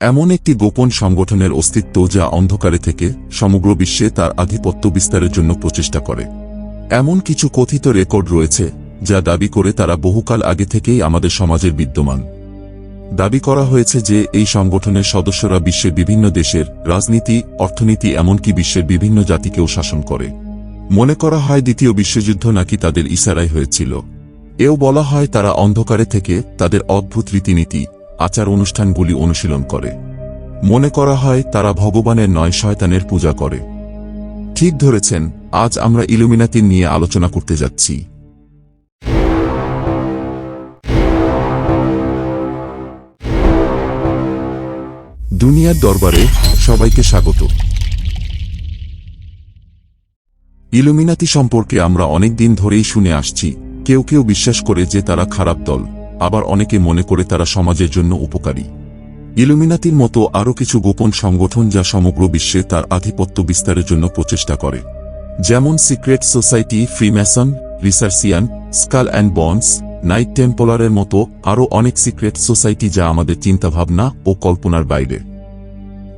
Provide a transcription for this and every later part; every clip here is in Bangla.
এমন একটি গোপন সংগঠনের অস্তিত্ব যা অন্ধকারে থেকে সমগ্র বিশ্বে তার আধিপত্য বিস্তারের জন্য প্রচেষ্টা করে। এমন কিছু কথিত রেকর্ড রয়েছে, যা দাবি করে তারা বহুকাল আগে থেকেই আমাদের সমাজের বিদ্যমান। দাবি করা হয়েছে যে, এই সংগঠনের সদস্যরা বিশ্বের বিভিন্ন দেশের রাজনীতি, অর্থনীতি, এমনকি বিশ্বের বিভিন্ন জাতিকেও শাসন করে। মনে করা হয় দ্বিতীয় বিশ্বযুদ্ধ নাকি তাদের ইশারায় হয়েছিল। এও বলা হয় তারা অন্ধকারে থেকে তাদের অদ্ভুত রীতিনীতি আচার অনুষ্ঠানগুলি অনুশীলন করে। মনে করা হয় তারা ভগবানের নয় শয়তানের পূজা করে। ঠিক ধরেছেন, আজ আমরা ইলুমিনাতি নিয়ে আলোচনা করতে যাচ্ছি। দুনিয়ার দরবারে সবাইকে স্বাগত। ইলুমিনাতি সম্পর্কে আমরা অনেক দিন ধরেই শুনে আসছি, কেউ কেউ বিশ্বাস করে যে তারা খারাপ দল। আবার অনেকে মনে করে তারা সমাজের জন্য উপকারী। ইলুমিনাতির মতো আরও কিছু গোপন সংগঠন যা সমগ্র বিশ্বে তার আধিপত্য বিস্তারের জন্য প্রচেষ্টা করে। যেমন secret society, Freemason, Rosicrucian, skull and bones, knight টেম্পলারের মতো আরও অনেক সিক্রেট সোসাইটি যা আমাদের চিন্তাভাবনা ও কল্পনার বাইরে।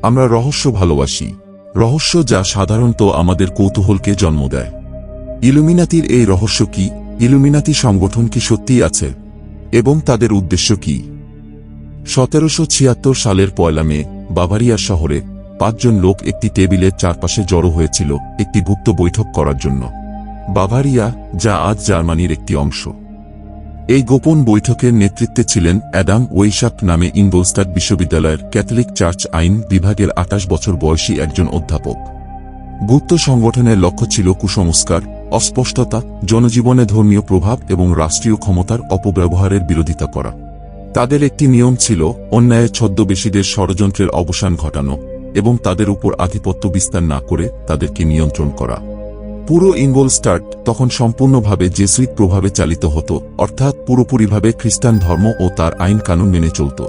আমরা রহস্য ভালোবাসি। রহস্য যা সাধারণত আমাদের কৌতূহলকে জন্ম দেয়। ইলুমিনাতির এই রহস্য কি? ইলুমিনাতি সংগঠন কি সত্যিই আছে? এবং তাদের উদ্দেশ্য কি? সতেরোশো ছিয়াত্তর সালের পয়লা মে বাভারিয়া শহরে পাঁচজন লোক একটি টেবিলের চারপাশে জড়ো হয়েছিল একটি গুপ্ত বৈঠক করার জন্য। বাভারিয়া, যা আজ জার্মানির একটি অংশ। এই গোপন বৈঠকের নেতৃত্বে ছিলেন অ্যাডাম ওয়েশাপ নামে ইনবোস্টাড বিশ্ববিদ্যালয়ের ক্যাথলিক চার্চ আইন বিভাগের আটাশ বছর বয়সী একজন অধ্যাপক। গুপ্ত সংগঠনের লক্ষ্য ছিল কুসংস্কার অস্পষ্টতা, জনজীবনে ধর্মীয় প্রভাব এবং রাষ্ট্রীয় ক্ষমতার অপব্যবহারের বিরোধিতা করা। তাদের একটি নিয়ম ছিল অন্যায়ের ছদ্মবেশীদের ষড়যন্ত্রের অবসান ঘটানো এবং তাদের উপর আধিপত্য বিস্তার না করে তাদেরকে নিয়ন্ত্রণ করা। পুরো ইনভোলস্টার্ট তখন সম্পূর্ণভাবে জেসুইট প্রভাবে চালিত হতো, অর্থাৎ পুরোপুরিভাবে খ্রিস্টান ধর্ম ও তার আইন কানুন মেনে চলত।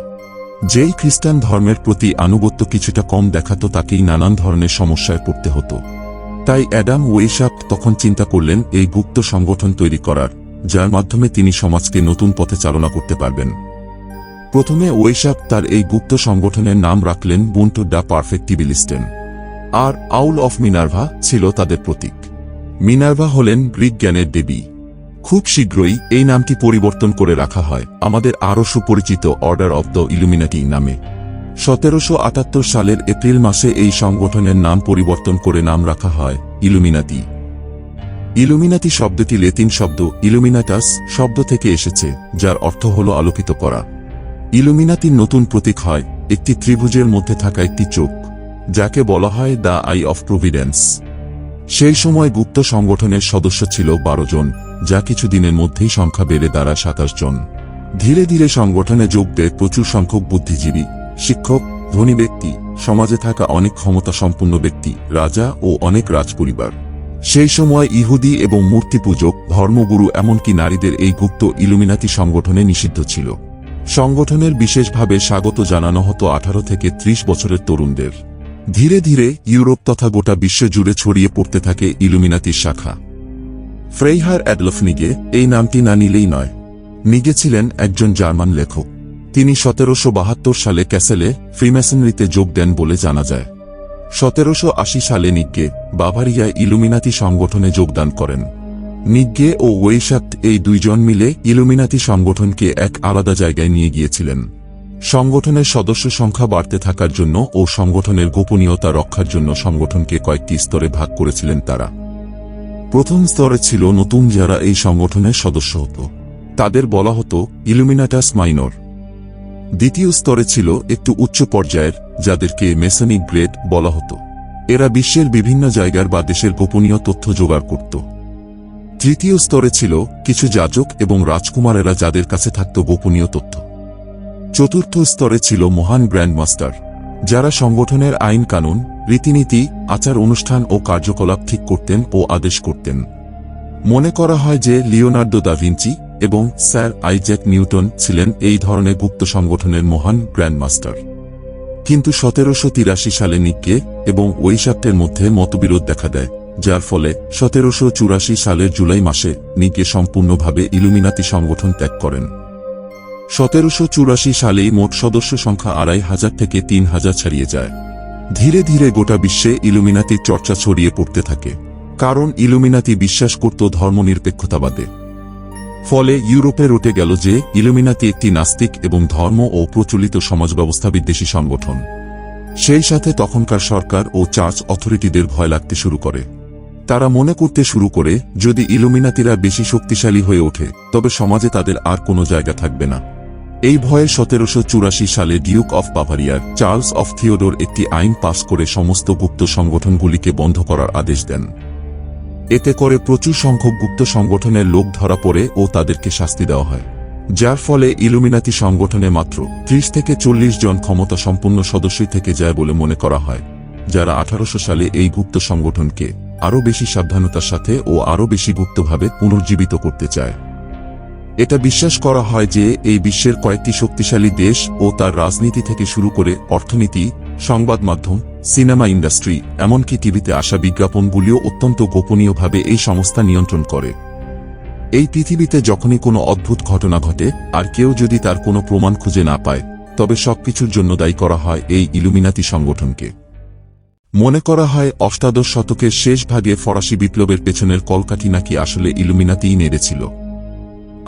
যেই খ্রিস্টান ধর্মের প্রতি আনুগত্য কিছুটা কম দেখাত তাকেই নানান ধরনের সমস্যায় পড়তে হতো। তাই অ্যাডাম ওয়েশাপ তখন চিন্তা করলেন, এই গুপ্ত সংগঠন তৈরি করার, যার মাধ্যমে তিনি সমাজকে নতুন পথে চালনা করতে পারবেন। প্রথমে ওয়েশাপ তার এই গুপ্ত সংগঠনের নাম রাখলেন বুন্টু ডা পারফেক্টিবিলিস্টেন। আর আউল অফ মিনার্ভা ছিল তাদের প্রতীক। মিনার্ভা হলেন গ্রিক জ্ঞানের দেবী। খুব শীঘ্রই এই নামটি পরিবর্তন করে রাখা হয়, আমাদের আরও সুপরিচিত অর্ডার অব দ্য ইলুমিনাটি নামে। সতেরোশো আটাত্তর সালের এপ্রিল মাসে এই সংগঠনের নাম পরিবর্তন করে নাম রাখা হয় ইলুমিনাতি। ইলুমিনাতি শব্দটি লেতিন শব্দ, ইলুমিনাটাস শব্দ থেকে এসেছে, যার অর্থ হল আলোকিত করা। ইলুমিনাতির নতুন প্রতীক হয়, একটি ত্রিভুজের মধ্যে থাকা একটি চোখ, যাকে বলা হয় দ্য আই অফ প্রভিডেন্স। সেই সময় গুপ্ত সংগঠনের সদস্য ছিল বারো জন, যা কিছুদিনের মধ্যেই সংখ্যা বেড়ে দাঁড়ায় সাতাশ জন। ধীরে ধীরে সংগঠনে যোগ দেয় প্রচুর সংখ্যক বুদ্ধিজীবী। শিক্ষক, ধনী ব্যক্তি, সমাজে থাকা অনেক ক্ষমতা সম্পন্ন ব্যক্তি, রাজা ও অনেক রাজপরিবার। সেই সময় ইহুদি এবং মূর্তি পূজক, ধর্মগুরু এমনকি নারীদের এই গুপ্ত ইলুমিনাতি সংগঠনে নিষিদ্ধ ছিল। সংগঠনের বিশেষভাবে স্বাগত জানানো হতো আঠারো থেকে ত্রিশ বছরের তরুণদের। ধীরে ধীরে ইউরোপ তথা গোটা বিশ্ব জুড়ে ছড়িয়ে পড়তে থাকে ইলুমিনাতির শাখা। ফ্রেইহার অ্যাডলফ নিগে এই নামটি না নিলেই নয়। নিগে ছিলেন একজন জার্মান লেখক। তিনি সতেরোশো বাহাত্তর সালে ক্যাসেলে ফ্রিম্যাসনরিতে যোগ দেন বলে জানা যায়। সতেরোশো আশি সালে নিগ্গে বাভারিয়ায় ইলুমিনাতি সংগঠনে যোগদান করেন। নিগ্গে ও ওয়েশাপ্ট এই দুইজন মিলে ইলুমিনাতি সংগঠনকে এক আলাদা জায়গায় নিয়ে গিয়েছিলেন। সংগঠনের সদস্য সংখ্যা বাড়তে থাকার জন্য ও সংগঠনের গোপনীয়তা রক্ষার জন্য সংগঠনকে কয়েকটি স্তরে ভাগ করেছিলেন তারা। প্রথম স্তরে ছিল নতুন যারা এই সংগঠনের সদস্য হতো। তাদের বলা হতো ইলুমিনাটাস মাইনর। দ্বিতীয় স্তরে ছিল একটু উচ্চ পর্যায়ের, যাদেরকে মেসনিক গ্রেড বলা হতো। এরা বিশ্বের বিভিন্ন জায়গার বা দেশের গোপনীয় তথ্য জোগাড় করত। তৃতীয় স্তরে ছিল কিছু যাজক এবং রাজকুমারেরা যাদের কাছে থাকত গোপনীয় তথ্য। চতুর্থ স্তরে ছিল মহান গ্র্যান্ডমাস্টার, যারা সংগঠনের আইন কানুন, রীতিনীতি, আচার অনুষ্ঠান ও কার্যকলাপ ঠিক করতেন ও আদেশ করতেন। মনে করা হয় যে লিওনার্দো দা ভিঞ্চি এবং স্যার আইজ্যাক নিউটন ছিলেন এই ধরনের গুপ্ত সংগঠনের মহান গ্র্যান্ডমাস্টার। কিন্তু সতেরোশো তিরাশি সালে নিক্কে এবং ওইসাপ্টের মধ্যে মতবিরোধ দেখা দেয়, যার ফলে সতেরোশো চুরাশি সালের জুলাই মাসে নিকে সম্পূর্ণভাবে ইলুমিনাতি সংগঠন ত্যাগ করেন। সতেরোশো চুরাশি সালেই মোট সদস্য সংখ্যা আড়াই হাজার থেকে তিন হাজার ছাড়িয়ে যায়। ধীরে ধীরে গোটা বিশ্বে ইলুমিনাতির চর্চা ছড়িয়ে পড়তে থাকে, কারণ ইলুমিনাতি বিশ্বাস করত ধর্মনিরপেক্ষতাবাদে। ফলে ইউরোপে রটে গেল যে, ইলুমিনাতি একটি নাস্তিক এবং ধর্ম ও প্রচলিত সমাজ ব্যবস্থা বিদ্বেষী সংগঠন। সেই সাথে তখনকার সরকার ও চার্চ অথরিটিদের ভয় লাগতে শুরু করে। তারা মনে করতে শুরু করে, যদি ইলুমিনাতিরা বেশি শক্তিশালী হয়ে ওঠে, তবে সমাজে তাদের আর কোনো জায়গা থাকবে না। এই ভয়ে সতেরোশো চুরাশি সালে ডিউক অফ বাভারিয়ার চার্লস অফ থিওডোর একটি আইন পাশ করে সমস্ত গুপ্ত সংগঠনগুলিকে বন্ধ করার আদেশ দেন। এতে করে প্রচুর সংখ্যক গুপ্ত সংগঠনের লোক ধরা পড়ে ও তাদেরকে শাস্তি দেওয়া হয়। যার ফলে ইলুমিনাতি সংগঠনে মাত্র ত্রিশ থেকে চল্লিশ জন ক্ষমতা সম্পন্ন সদস্যই থেকে যায় বলে মনে করা হয়, যারা আঠারোশো সালে এই গুপ্ত সংগঠনকে আরও বেশি সাবধানতার সাথে ও আরও বেশি গুপ্তভাবে পুনর্জীবিত করতে চায়। এটা বিশ্বাস করা হয় যে এই বিশ্বের কয়েকটি শক্তিশালী দেশ ও তার রাজনীতি থেকে শুরু করে অর্থনীতি, সংবাদ মাধ্যম সিনেমা ইন্ডাস্ট্রি, এমনকি টিভিতে আসা বিজ্ঞাপনগুলিও অত্যন্ত গোপনীয়ভাবে এই সংস্থা নিয়ন্ত্রণ করে। এই পৃথিবীতে যখনই কোনো অদ্ভুত ঘটনা ঘটে, আর কেউ যদি তার কোনো প্রমাণ খুঁজে না পায়, তবে সবকিছুর জন্য দায়ী করা হয় এই ইলুমিনাতি সংগঠনকে। মনে করা হয়, অষ্টাদশ শতকের শেষ ভাগে ফরাসি বিপ্লবের পেছনের কলকাঠি নাকি আসলে ইলুমিনাতিই নেড়েছিল।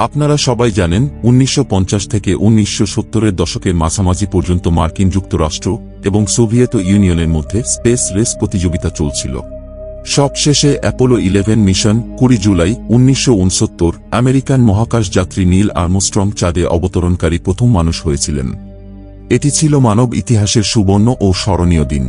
আপনারা সবাই জানেন, উনিশশো পঞ্চাশ থেকে উনিশশো সত্তরের দশকের মাঝামাঝি পর্যন্ত মার্কিন যুক্তরাষ্ট্র এবং সোভিয়েত ইউনিয়নের মধ্যে স্পেস রেস প্রতিযোগিতা চলছিল। সবশেষে অ্যাপোলো ইলেভেন মিশন কুড়ি জুলাই উনিশশো উনসত্তর আমেরিকান মহাকাশ যাত্রী নীল আর্মস্ট্রং চাঁদে অবতরণকারী প্রথম মানুষ হয়েছিলেন। এটি ছিল মানব ইতিহাসের সুবর্ণ ও স্মরণীয় দিন।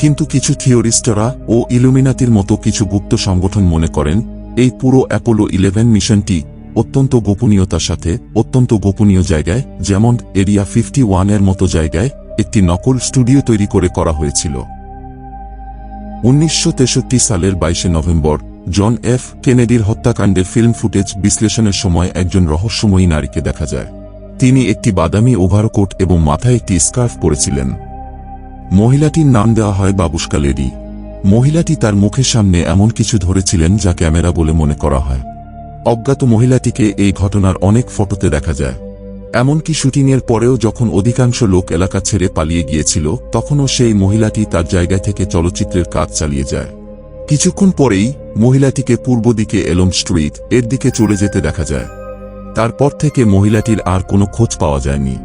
কিন্তু কিছু থিওরিস্টরা ও ইলুমিনাতির মতো কিছু গুপ্ত সংগঠন মনে করেন, এই পুরো অ্যাপোলো ইলেভেন মিশনটি অত্যন্ত গোপনীয়তার সাথে, অত্যন্ত গোপনীয় জায়গায়, যেমন এরিয়া ফিফটি ওয়ানের মতো জায়গায়, একটি নকল স্টুডিও তৈরি করে করা হয়েছিল। উনিশশো তেষট্টি সালের বাইশে নভেম্বর, জন এফ কেনেডির হত্যাকাণ্ডের ফিল্ম ফুটেজ বিশ্লেষণের সময় একজন রহস্যময়ী নারীকে দেখা যায়। তিনি একটি বাদামি ওভারকোট এবং মাথায় একটি স্কার্ফ পরেছিলেন। মহিলাটির নাম দেওয়া হয় বাবুস্কা লেডি। মহিলাটি তার মুখের সামনে এমন কিছু ধরেছিলেন যা ক্যামেরা বলে মনে করা হয়। অজ্ঞাত মহিলাটিকে এই ঘটনার অনেক ফটোতে দেখা যায়। এমনকি শুটিংয়ের পরেও যখন অধিকাংশ লোক এলাকা ছেড়ে পালিয়ে গিয়েছিল, তখনও সেই মহিলাটি তার জায়গা থেকে চলচ্চিত্রের কাজ চালিয়ে যায়। কিছুক্ষণ পরেই মহিলাটিকে পূর্ব দিকে এলম স্ট্রিট, এর দিকে চলে যেতে দেখা যায়। তারপর থেকে মহিলাটির আর কোনো খোঁজ পাওয়া যায়নি।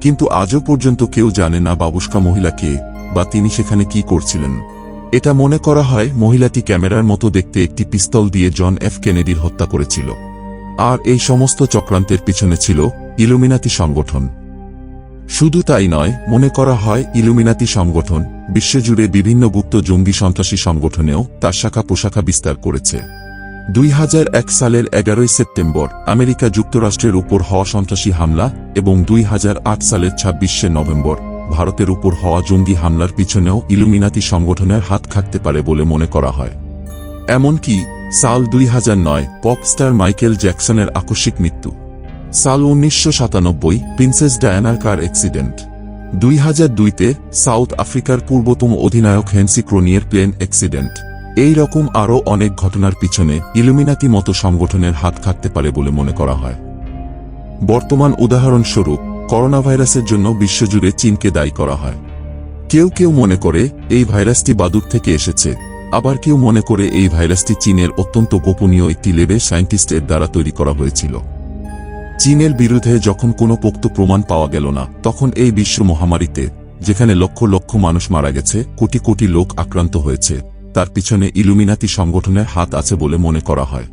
কিন্তু আজও পর্যন্ত কেউ জানে না বাবুস্কা মহিলাকে বা তিনি সেখানে কি করছিলেন। এটা মনে করা হয় মহিলাটি ক্যামেরার মতো দেখতে একটি পিস্তল দিয়ে জন এফ কেনেডির হত্যা করেছিল। আর এই সমস্ত চক্রান্তের পিছনে ছিল ইলুমিনাতি সংগঠন। শুধু তাই নয়, মনে করা হয় ইলুমিনাতি সংগঠন বিশ্বজুড়ে বিভিন্ন গুপ্ত জঙ্গি সন্ত্রাসী সংগঠনেও তার শাখা পোশাখা বিস্তার করেছে। দুই হাজার এক সালের এগারোই সেপ্টেম্বর আমেরিকা যুক্তরাষ্ট্রের উপর হওয়া সন্ত্রাসী হামলা এবং দুই হাজার আট সালের ছাব্বিশে নভেম্বর ভারতের উপর হওয়া জঙ্গি হামলার পিছনেও ইলুমিনাতি সংগঠনের হাত থাকতে পারে বলে মনে করা হয়। এমনকি, সাল দুই হাজার নয়, পপ স্টার মাইকেল জ্যাকসনের আকস্মিক মৃত্যু। সাল উনিশশো সাতানব্বই, প্রিন্সেস ডায়ানার কার অ্যাক্সিডেন্ট। দুই হাজার দুইতে, সাউথ আফ্রিকার পূর্বতম অধিনায়ক হেন্সি ক্রোনিয়ের প্লেন অ্যাক্সিডেন্ট। এই রকম আরও অনেক ঘটনার পিছনে ইলুমিনাতি মতো সংগঠনের হাত থাকতে পারে বলে মনে করা হয়। বর্তমান উদাহরণস্বরূপ করোনা ভাইরাসের জন্য বিশ্বজুড়ে চীনকে দায়ী করা হয়। কেউ কেউ মনে করে, এই ভাইরাসটি বাদুর থেকে এসেছে। আবার কেউ মনে করে, এই ভাইরাসটি চীনের অত্যন্ত গোপনীয় একটি লেবে সায়েন্টিস্টের দ্বারা তৈরি করা হয়েছিল। চীনের বিরুদ্ধে যখন কোনো পোক্ত প্রমাণ পাওয়া গেল না, তখন এই বিশ্ব মহামারীতে, যেখানে লক্ষ লক্ষ মানুষ মারা গেছে, কোটি কোটি লোক আক্রান্ত হয়েছে, তার পিছনে ইলুমিনাতি সংগঠনের হাত আছে বলে মনে করা হয়।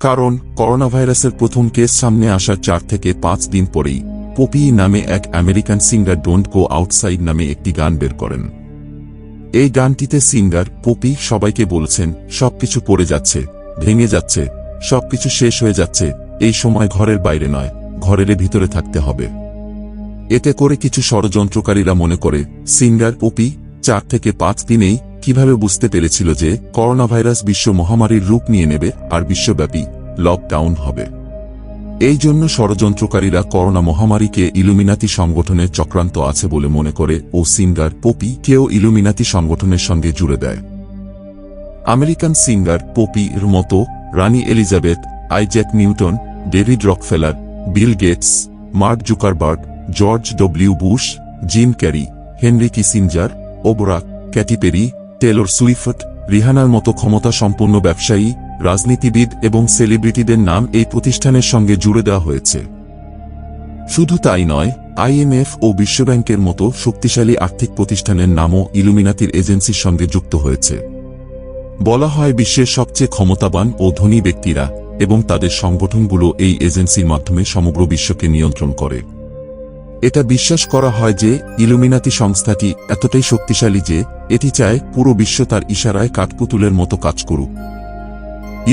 কারণ করোনা ভাইরাসের প্রথম কেস সামনে আসার চার থেকে পাঁচ দিন পরেই পপি নামে এক American singer don't go outside নামে একটি গান বের করেন। এই গানটিতে সিঙ্গার পপি সবাইকে বলছেন, সবকিছু পড়ে যাচ্ছে, ভেঙে যাচ্ছে, সবকিছু শেষ হয়ে যাচ্ছে, এই সময় ঘরের বাইরে নয়, ঘরের ভিতরে থাকতে হবে। এতে করে কিছু ষড়যন্ত্রকারীরা মনে করে সিঙ্গার পপি চার থেকে পাঁচ দিনেই কীভাবে বুঝতে পেরেছিল যে করোনা ভাইরাস বিশ্ব মহামারীর রূপ নিয়ে নেবে আর বিশ্বব্যাপী লকডাউন হবে। এই জন্য ষড়যন্ত্রকারীরা করোনা মহামারীকে ইলুমিনাতি সংগঠনের চক্রান্ত আছে বলে মনে করে ও সিঙ্গার পপি কেও ইলুমিনাতি সংগঠনের সঙ্গে জুড়ে দেয়। আমেরিকান সিঙ্গার পপি এর মতো রানী Elizabeth, Isaac Newton, David Rockefeller, Bill Gates, Mark Zuckerberg, George W Bush, Jim Carrey, Henry Kissinger ওবরাক Katy Perry Taylor Swift, রিহানার মতো ক্ষমতা সম্পন্ন ব্যবসায়ী রাজনীতিবিদ এবং সেলিব্রিটিদের নাম এই প্রতিষ্ঠানের সঙ্গে জুড়ে দেওয়া হয়েছে। শুধু তাই নয় আইএমএফ ও বিশ্বব্যাংকের মতো শক্তিশালী আর্থিক প্রতিষ্ঠানের নামও ইলুমিনাতির এজেন্সির সঙ্গে যুক্ত হয়েছে। বলা হয় বিশ্বের সবচেয়ে ক্ষমতাবান ও ধনী ব্যক্তিরা এবং তাদের সংগঠনগুলো এই এজেন্সির মাধ্যমে সমগ্র বিশ্বকে নিয়ন্ত্রণ করে। এটা বিশ্বাস করা হয় যে ইলুমিনাতি সংস্থাটি এতটাই শক্তিশালী যে এটি চায় পুরো বিশ্ব তার ইশারায় কাঠপুতুলের মতো কাজ করুক।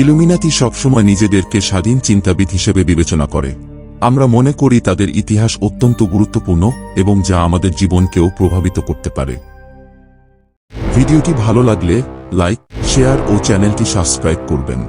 ইলুমিনাতি সবসময় নিজেদেরকে স্বাধীন চিন্তাবিদ হিসেবে বিবেচনা করে। আমরা মনে করি তাদের ইতিহাস অত্যন্ত গুরুত্বপূর্ণ এবং যা আমাদের জীবনকেও প্রভাবিত করতে পারে। ভিডিওটি ভালো লাগলে লাইক, শেয়ার ও চ্যানেলটি সাবস্ক্রাইব করবেন।